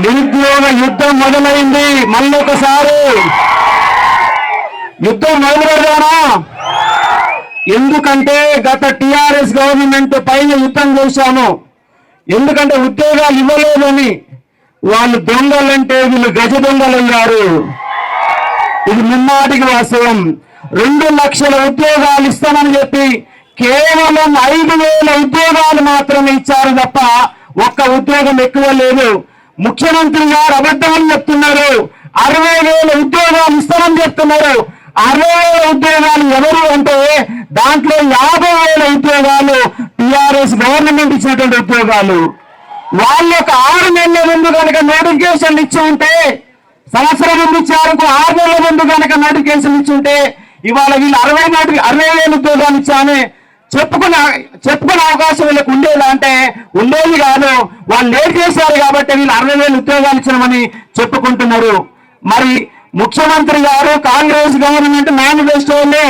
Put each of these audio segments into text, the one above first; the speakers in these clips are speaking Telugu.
నిరుద్యోగ యుద్ధం మొదలైంది. మళ్ళీ ఒకసారి. యుద్ధం మొదలు ఎందుకంటే గత టిఆర్ఎస్ గవర్నమెంట్ పైన యుద్ధం చేశాము. ఎందుకంటే ఉద్యోగాలు ఇవ్వలేదని వాళ్ళు దొంగలంటే వీళ్ళు గజ దొంగలయ్యారు. ఇది ముమ్మాటికి వాస్తవం. రెండు లక్షల ఉద్యోగాలు ఇస్తామని చెప్పి కేవలం ఐదు వేల ఉద్యోగాలు మాత్రమే ఇచ్చారు తప్ప ఒక్క ఉద్యోగం ఎక్కువ లేదు. ముఖ్యమంత్రి గారు అబద్ధాలు చెప్తున్నారు. అరవై వేల ఉద్యోగాలు ఇస్తామని చెప్తున్నారు. అరవై వేల ఉద్యోగాలు ఎవరు అంటే దాంట్లో యాభై వేల ఉద్యోగాలు టిఆర్ఎస్ గవర్నమెంట్ ఇచ్చినటువంటి ఉద్యోగాలు. వాళ్ళు ఒక ఆరు నెలల ముందు కనుక నోటిఫికేషన్ ఇచ్చి ఉంటే సంవత్సరం ముందు ఇచ్చారు ఆరు నెలల ముందు కనుక నోటిఫికేషన్ ఇచ్చి ఉంటే ఇవాళ వీళ్ళు అరవై నోటి అరవై వేల ఉద్యోగాలు ఇచ్చామే. చెప్పుకునే చెప్పుకునే అవకాశం వీళ్ళకి ఉండేలా అంటే ఉండేది కాదు. వాళ్ళు లేట్ చేశారు కాబట్టి వీళ్ళు అరవై వేలు ఉద్యోగాలు ఇచ్చినామని చెప్పుకుంటున్నారు. మరి ముఖ్యమంత్రి గారు కాంగ్రెస్ గవర్నమెంట్ మేనిఫెస్టోలు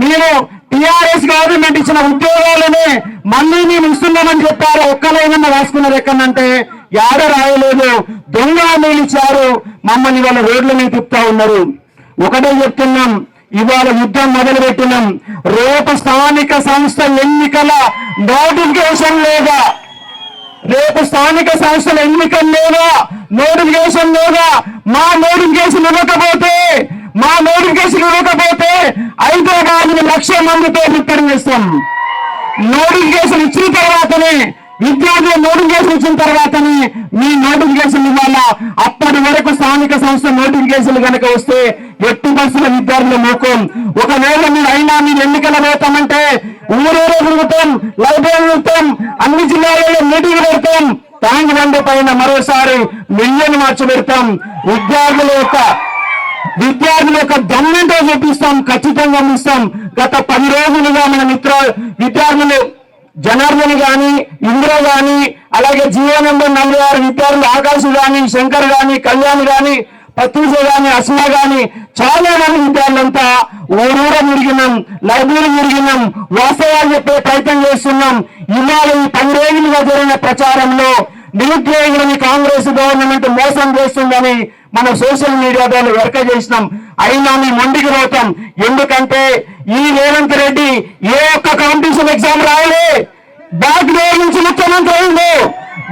మీరు టిఆర్ఎస్ గవర్నమెంట్ ఇచ్చిన ఉద్యోగాలని మళ్ళీ మేము ఇస్తున్నామని చెప్పారు. ఒక్కలైనా రాసుకున్నారు ఎక్కడంటే యాడ రాయలేదు. దొంగ హామీలు ఇచ్చారు. మమ్మల్ని వాళ్ళ రోడ్ల మీద తిప్పుతా ఉన్నారు. ఒకటే చెప్తున్నాం. ఇవాళ యుద్ధం మొదలు పెట్టినాం రేపు స్థానిక సంస్థల ఎన్నికల నోటిఫికేషన్ లేదా? రేపు స్థానిక సంస్థల ఎన్నికలు లేదా? నోటిఫికేషన్ లేదా? మా నోటిఫికేషన్ ఇవ్వకపోతే మా నోటిఫికేషన్ ఇవ్వకపోతే హైదరాబాద్ లక్ష మందితో విక్రమిస్తాం చేస్తాం. నోటిఫికేషన్ ఇచ్చిన తర్వాతనే విద్యార్థుల నోటిఫికేషన్ ఇచ్చిన తర్వాతనే మీ నోటిఫికేషన్ ఇవ్వాలా? అప్పటి వరకు స్థానిక సంస్థ నోటిఫికేషన్ కనుక వస్తే ఎట్టి బస్సుల విద్యార్థుల మోకం. ఒకవేళ మీరు అయినా మీరు ఎన్నికల పోతామంటే ఊరూరు తిరుగుతాం లైబ్రరీ తిరుగుతాం అన్ని జిల్లాలలో మీటింగ్ పెడతాం. ట్యాంక్ బండి పైన మరోసారి మిలియన్ మార్చి పెడతాం. విద్యార్థుల యొక్క విద్యార్థుల యొక్క దమ్మెంటో చూపిస్తాం ఖచ్చితంగా ఇస్తాం. గత పది రోజులుగా మన మిత్ర విద్యార్థులు జనార్దన్ గాని ఇంద్ర గాని అలాగే జీవనంలో నలభై ఆరు విద్యార్థులు ఆకాశ్ గాని శంకర్ గాని కళ్యాణ్ గాని పత్రిజ కానీ అస్మా కానీ చాలా మంది విద్యార్థులంతా ఊరూర మురిగినాం లైబ్రరీ మురిగినాం వాస్తవాలు చెప్పే ప్రయత్నం చేస్తున్నాం. ఇవాళ ఈ పది జరిగిన ప్రచారంలో నిరుద్యోగులని కాంగ్రెస్ గవర్నమెంట్ మోసం చేస్తుందని మనం సోషల్ మీడియా ద్వారా వెరక చేసినాం. అయినా మీ మొండికి పోతాం ఎందుకంటే ఈ రేవంత్ రెడ్డి ఏ ఒక్క కాంపిటీషన్ ఎగ్జామ్ రాయలే. బ్యాక్ డోర్ నుంచి ముఖ్యమంత్రి అయిందో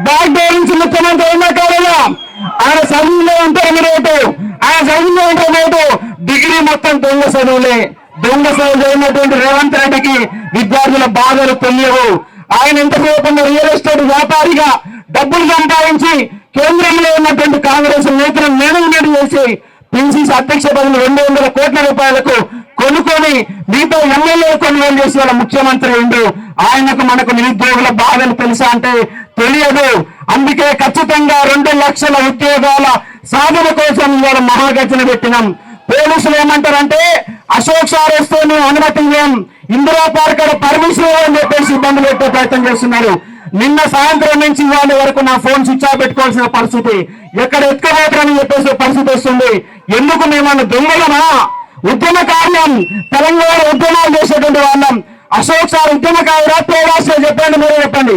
బ్యాక్ డోర్ నుంచి ముఖ్యమంత్రి అయినా కాలేదా? ఆయన చదువులో ఇంటర్మీడియట్ ఆయన చదువులో ఇంటర్మీడియట్ డిగ్రీ మొత్తం దొంగ చదువులే. దొంగ చదువు చదివినటువంటి రేవంత్ రెడ్డికి విద్యార్థుల బాధలు తెలియవు. ఆయన ఎంతసేపు రియల్ ఎస్టేట్ వ్యాపారిగా డబ్బులు సంపాదించి కేంద్రంలో ఉన్నటువంటి కాంగ్రెస్ నేతలను మేనేజ్మెంట్ చేసి పిన్సీస్ అధ్యక్ష బదులు రెండు వందల కోట్ల రూపాయలకు కొనుక్కొని మీతో ఎమ్మెల్యే కొనుగోలు చేసి వాళ్ళ ముఖ్యమంత్రి ఉండు. ఆయనకు మనకు నిరుద్యోగుల బాధలు తెలుసా అంటే తెలియదు. అందుకే ఖచ్చితంగా రెండు లక్షల ఉద్యోగాల సాధన కోసం ఇవాళ మహాగర్జన పెట్టినాం. పోలీసులు ఏమంటారంటే అశోక్ సార్ వస్తే మేము అనుమతి ఇవ్వం ఇందిరా పార్క్ పర్మిషన్ ఇవ్వని చెప్పేసి ఇబ్బందులు పెట్టే ప్రయత్నం చేస్తున్నారు. నిన్న సాయంత్రం నుంచి ఇవాళ వరకు నా ఫోన్ స్విచ్ ఆఫ్ పెట్టుకోవాల్సిన పరిస్థితి ఎక్కడ ఎత్తుకోబోతారని చెప్పేసి పరిస్థితి వస్తుంది. ఎందుకు మేమన్నా దొంగలమా? ఉద్యమ కార్యం తెలంగాణ ఉద్యమాలు చేసేటువంటి వాళ్ళం. అశోక్ సార్ ఉద్యమకారుడా పేరాశ్రయ చెప్పండి మీరే చెప్పండి.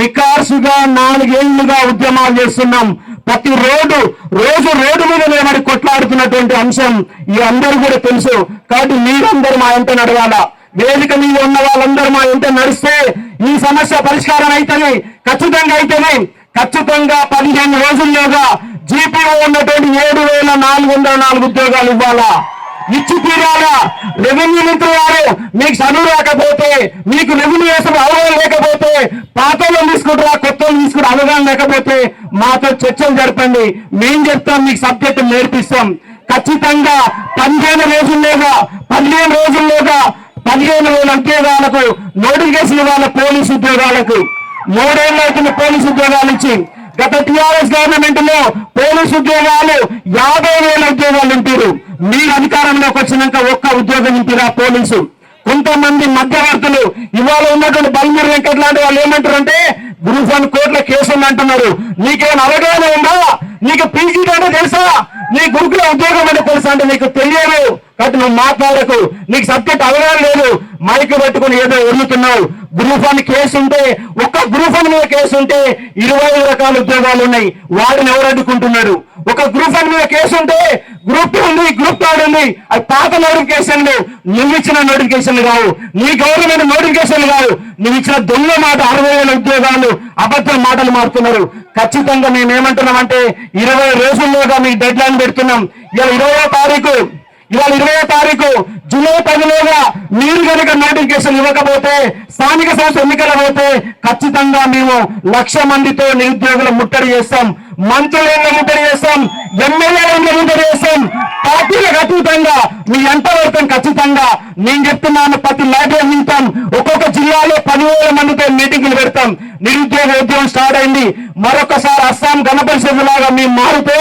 నికార్సుగా నాలుగేళ్ళుగా ఉద్యమాలు చేస్తున్నాం. ప్రతి రోడ్డు రోజు రోడ్డు మీద నిలబడి కొట్లాడుతున్నటువంటి అంశం ఈ అందరూ కూడా తెలుసు. కాబట్టి మీరందరూ మా ఇంట నడవాలా? వేదిక మీద ఉన్న వాళ్ళందరూ మా ఇంట నడిస్తే ఈ సమస్య పరిష్కారం అవుతుంది ఖచ్చితంగా అయితేనే ఖచ్చితంగా పదిహేను రోజుల్లోగా జీపీఓ ఉన్నటువంటి ఏడు వేల నాలుగు వందల నాలుగు ఉద్యోగాలు ఇవ్వాలా? ఇచ్చి తీరాలా? రెవెన్యూ మంత్రి గారు మీకు చదువు రాకపోతే మీకు రెవెన్యూ వేసిన అవగాహన లేకపోతే పాత వాళ్ళు తీసుకుంటారా? కొత్త వాళ్ళు అవగాహన లేకపోతే మాతో చర్చలు జరపండి. మేం చెప్తాం మీకు సబ్జెక్ట్ నేర్పిస్తాం. ఖచ్చితంగా పదిహేను రోజుల్లోగా పదిహేను రోజుల్లోగా పదిహేను వేల ఉద్యోగాలకు నోటిఫికేషన్ ఇవ్వాలి పోలీసు ఉద్యోగాలకు. మూడేళ్ళు అవుతున్న పోలీసు ఉద్యోగాలు ఇచ్చి. గత టిఆర్ఎస్ గవర్నమెంట్లో పోలీసు ఉద్యోగాలు యాభై వేల ఉద్యోగాలు నింపారు మీరు అధికారంలోకి వచ్చినాక ఒక్క ఉద్యోగం నింపిరా పోలీసు? కొంతమంది మధ్యవర్తులు ఇవాళ ఉన్నటువంటి బల్మూరి వెంకట్ లాంటి వాళ్ళు ఏమంటారు అంటే గ్రూప్ వన్ కోట్ల కేసు ఉంది అంటున్నారు. నీకేమైనా అవగాహన ఉందా? నీకు పీజీ అంటే తెలుసా? నీ గురుకుల ఉద్యోగం అంటే తెలుసా? అంటే నీకు తెలియదు. కాబట్టి నువ్వు మాట్లాడకు. నీకు సబ్జెక్ట్ అవగాహన లేదు. మైక్ పట్టుకుని ఏదో వదులుతున్నావు గ్రూప్ వన్ కేసు ఉంటే ఒక గ్రూప్ వన్ మీద కేసు ఉంటే ఇరవై రకాల ఉద్యోగాలు ఉన్నాయి. వాడిని ఎవరు అడ్డుకుంటున్నారు? ఒక గ్రూప్ వన్ మీద కేసు ఉంటే గ్రూప్ టూ ఉంది గ్రూప్ థర్డ్ ఉంది. అది పాత నోటిఫికేషన్లు. నువ్వు ఇచ్చిన నోటిఫికేషన్లు కావు. నీ గవర్నమెంట్ నోటిఫికేషన్లు కావు నువ్వు ఇచ్చిన దొంగ మాట అరవై వేల ఉద్యోగాలు అబద్ధ మాటలు మారుతున్నారు. ఖచ్చితంగా మేము ఏమంటున్నామంటే ఇరవై రోజుల్లోగా మీకు డెడ్ లైన్ పెడుతున్నాం. ఇలా ఇరవై తారీఖు. ఇవాళ ఇరవై తారీఖు. జూలై పదిలోగా మీరు కనుక నోటిఫికేషన్ ఇవ్వకపోతే స్థానిక సంస్థ ఎన్నికలు పోతే ఖచ్చితంగా మేము లక్ష మందితో నిరుద్యోగుల ముట్టడి చేస్తాం మంత్రుల ముట్టడి చేస్తాం ఎమ్మెల్యేల ముట్టడి చేస్తాం. పార్టీలకు అతీతంగా మీ ఎంత పడతాం ఖచ్చితంగా నేను చెప్తున్నాను ప్రతి లైబ్రరీ నింటాం ఒక్కొక్క జిల్లాలో పదివేల మందితో మీటింగులు పెడతాం. నిరుద్యోగ ఉద్యమం స్టార్ట్ అయింది. మరొకసారి అస్సాం గణపరిషత్ లాగా మేము మారితే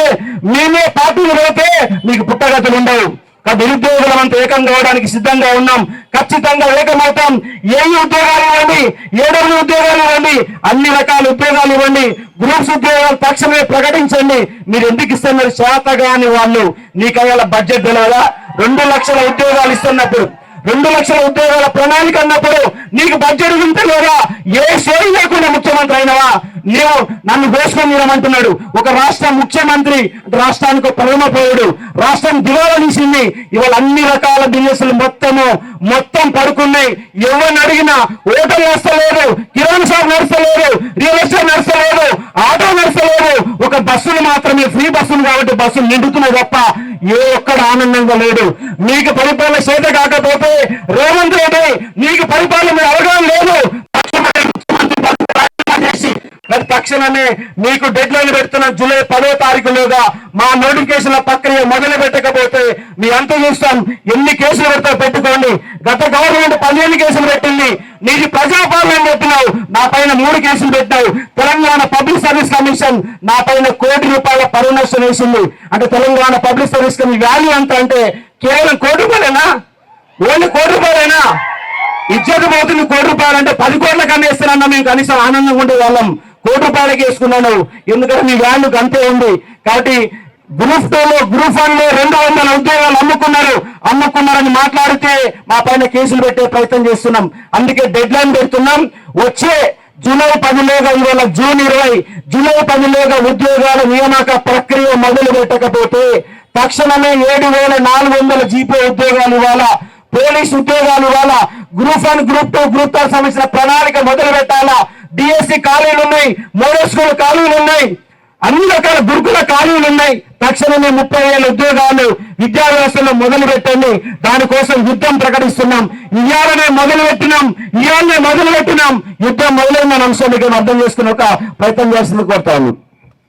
మేమే పార్టీలు పోతే మీకు పుట్టగతులు ఉండవు. నిరుద్యోగులం అంతా ఏకం కావడానికి సిద్ధంగా ఉన్నాం. ఖచ్చితంగా ఏకమవుతాం. ఏ ఉద్యోగాలు ఇవ్వండి ఏడెనిమిది ఉద్యోగాలు ఇవ్వండి అన్ని రకాల ఉద్యోగాలు ఇవ్వండి. గ్రూప్స్ ఉద్యోగాలు తక్షణమే ప్రకటించండి. మీరు ఎందుకు ఇస్తున్నారు? శాత కాని వాళ్ళు. నీకు అయ్యాల బడ్జెట్ తెలియదా రెండు లక్షల ఉద్యోగాలు ఇస్తున్నప్పుడు రెండు లక్షల ఉద్యోగాల ప్రణాళిక అన్నప్పుడు నీకు బడ్జెట్ ఉంటే లేదా? ఏ షేర్ లేకుండా ముఖ్యమంత్రి అయినవా? నీవు నన్ను వేసుకొని అంటున్నాడు ఒక రాష్ట్ర ముఖ్యమంత్రి రాష్ట్రానికి ఒక ప్రథమ పౌరుడు రాష్ట్రం దివాలా తీసింది. ఇవాళ అన్ని రకాల బిజినెస్లు మొత్తము మొత్తం పడుకున్నాయి. ఎవరిని అడిగినా హోటల్ నడుస్తలేదు కిరాణా షాప్ నడుస్తలేదు రియల్ ఎస్టేట్ నడుస్తలేదు ఆటో నడుస్తలేదు. ఒక బస్సులు మాత్రమే ఫ్రీ బస్సులు కాబట్టి బస్సులు నిండుతున్నాయి తప్ప ఏ ఒక్కడ ఆనందంగా లేడు. మీకు పరిపాలన చేత కాకపోతే రేవంత్ రెడ్డి నీకు పరిపాలన అవగాహన లేదు. తక్షణమే మీకు డెడ్ లైన్ పెడుతున్న జూలై పదో తారీఖులోగా మా నోటిఫికేషన్ల ప్రక్రియ మొదలు పెట్టకపోతే మీ అంత చూస్తాం. ఎన్ని కేసులు పెడతా పెట్టుకోండి. గత గవర్నమెంట్ పదిహేను కేసులు పెట్టింది. నీకు ప్రజాపాలన పెట్టినావు నా పైన మూడు కేసులు పెట్టినావు. తెలంగాణ పబ్లిక్ సర్వీస్ కమిషన్ నా పైన కోటి రూపాయల పరునష్టం వేసింది. అంటే Telangana public service commission value ఎంత అంటే కేవలం కోటి రూపాయలేనా? ఓన్లీ కోటి రూపాయలేనా? ఇచ్చేది పోతుంది కోటి రూపాయలు అంటే పది కోట్ల కన్నా మేము కనీసం ఆనందంగా ఉండే వాళ్ళం. కోటి రూపాయలకి వేసుకున్నాను ఎందుకంటే మీ వాల్యూ అంతే ఉంది. కాబట్టి గ్రూప్ టూ లో గ్రూప్ వన్లో రెండు వందల ఉద్యోగాలు అమ్ముకున్నారు. అమ్ముకున్నారని మాట్లాడితే మా పైన కేసులు పెట్టే ప్రయత్నం చేస్తున్నాం. అందుకే డెడ్ లైన్ పెడుతున్నాం. వచ్చే జూలై పదిలోగా ఇవాళ జూన్ ఇరవై జూలై పదిలోగా ఉద్యోగాల నియామక ప్రక్రియ మొదలు పెట్టకపోతే తక్షణమే ఏడు వేల నాలుగు వందల జీపీ ఉద్యోగాలు ఇవాళ పోలీస్ ఉద్యోగాలు ఇవాళ group one group two group third సంబంధించిన ప్రణాళిక మొదలు పెట్టాలా? డిఎస్సి ఖాళీలు ఉన్నాయి మోడల్ స్కూల్ ఖాళీలు ఉన్నాయి అన్ని రకాల గురుకుల ఖాళీలు ఉన్నాయి. తక్షణమే ముప్పై వేల ఉద్యోగాలు విద్యా వ్యవస్థలో మొదలు పెట్టండి దానికోసం యుద్ధం ప్రకటిస్తున్నాం. ఇవాళనే మొదలు పెట్టినాం ఇవాళనే మొదలు పెట్టినాం యుద్ధం మొదలైన మీకు అర్థం చేసుకుని ఒక ప్రయత్నం చేస్తుంది కోరుతాను